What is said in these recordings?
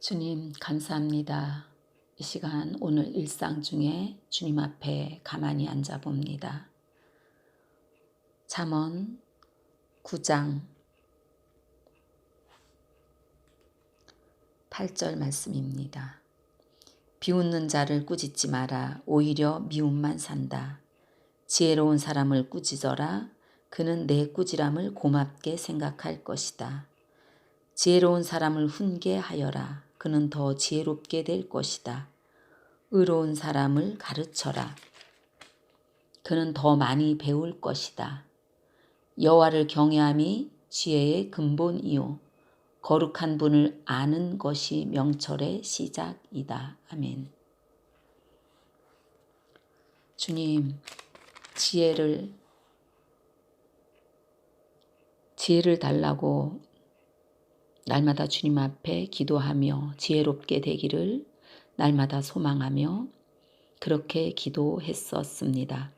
주님, 감사합니다. 이 시간 오늘 일상 중에 주님 앞에 가만히 앉아 봅니다. 잠언 9장 8절 말씀입니다. 비웃는 자를 꾸짖지 마라. 오히려 미움만 산다. 지혜로운 사람을 꾸짖어라. 그는 내 꾸지람을 고맙게 생각할 것이다. 지혜로운 사람을 훈계하여라. 그는 더 지혜롭게 될 것이다. 의로운 사람을 가르쳐라. 그는 더 많이 배울 것이다. 여호와를 경외함이 지혜의 근본이요 거룩한 분을 아는 것이 명철의 시작이다. 아멘. 주님, 지혜를 지혜를 달라고 날마다 주님 앞에 기도하며 지혜롭게 되기를 날마다 소망하며 그렇게 기도했었습니다.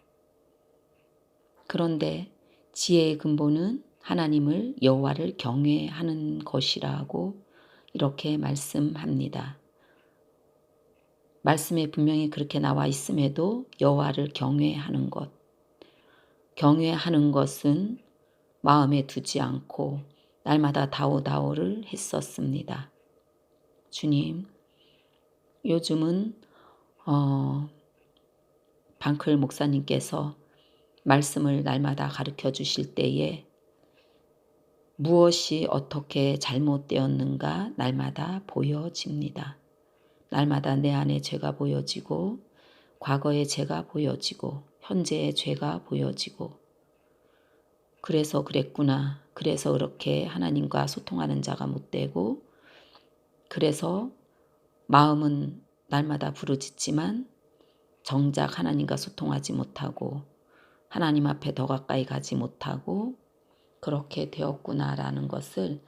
그런데 지혜의 근본은 하나님을 여호와를 경외하는 것이라고 이렇게 말씀합니다. 말씀에 분명히 그렇게 나와 있음에도 여호와를 경외하는 것, 경외하는 것은 마음에 두지 않고 날마다 다오다오를 했었습니다. 주님, 요즘은 어, 방클 목사님께서 말씀을 날마다 가르쳐 주실 때에 무엇이 어떻게 잘못되었는가 날마다 보여집니다. 날마다 내 안에 죄가 보여지고 과거의 죄가 보여지고 현재의 죄가 보여지고 그래서 그랬구나. 그래서 그렇게 하나님과 소통하는 자가 못 되고 그래서 마음은 날마다 부르짖지만 정작 하나님과 소통하지 못하고 하나님 앞에 더 가까이 가지 못하고 그렇게 되었구나라는 것을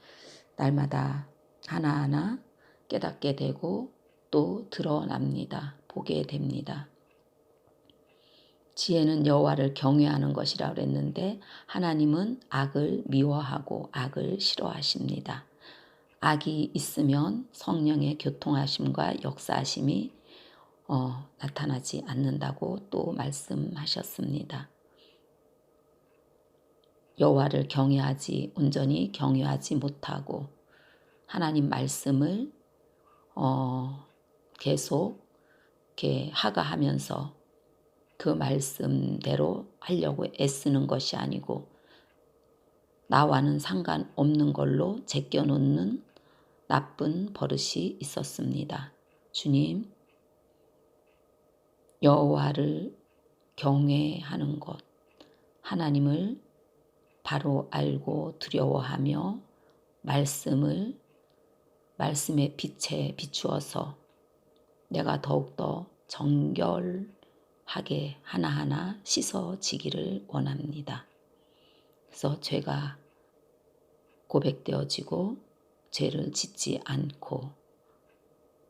날마다 하나하나 깨닫게 되고 또 드러납니다. 보게 됩니다. 지혜는 여호와를 경외하는 것이라 그랬는데 하나님은 악을 미워하고 악을 싫어하십니다. 악이 있으면 성령의 교통하심과 역사하심이 어, 나타나지 않는다고 또 말씀하셨습니다. 여호와를 경외하지 온전히 경외하지 못하고 하나님 말씀을 어, 계속 이렇게 하가하면서 그 말씀대로 하려고 애쓰는 것이 아니고 나와는 상관없는 걸로 제껴놓는 나쁜 버릇이 있었습니다. 주님, 여호와를 경외하는 것, 하나님을 바로 알고 두려워하며 말씀을 말씀의 빛에 비추어서 내가 더욱더 정결 하게 하나하나 씻어지기를 원합니다. 그래서 죄가 고백되어지고 죄를 짓지 않고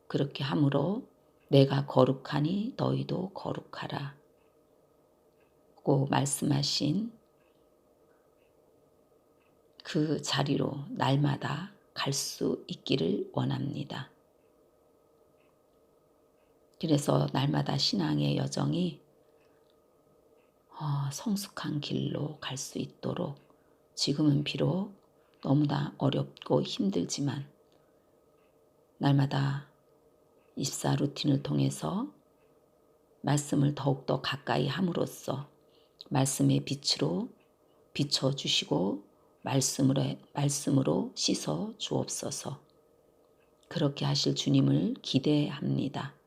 그렇게 함으로 내가 거룩하니 너희도 거룩하라. 고 말씀하신 그 자리로 날마다 갈 수 있기를 원합니다. 그래서 날마다 신앙의 여정이 어, 성숙한 길로 갈 수 있도록 지금은 비록 너무나 어렵고 힘들지만 날마다 입사 루틴을 통해서 말씀을 더욱더 가까이 함으로써 말씀의 빛으로 비춰주시고 말씀으로, 말씀으로 씻어 주옵소서. 그렇게 하실 주님을 기대합니다.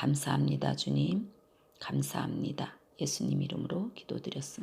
감사합니다, 주님. 감사합니다. 예수님 이름으로 기도드렸습니다.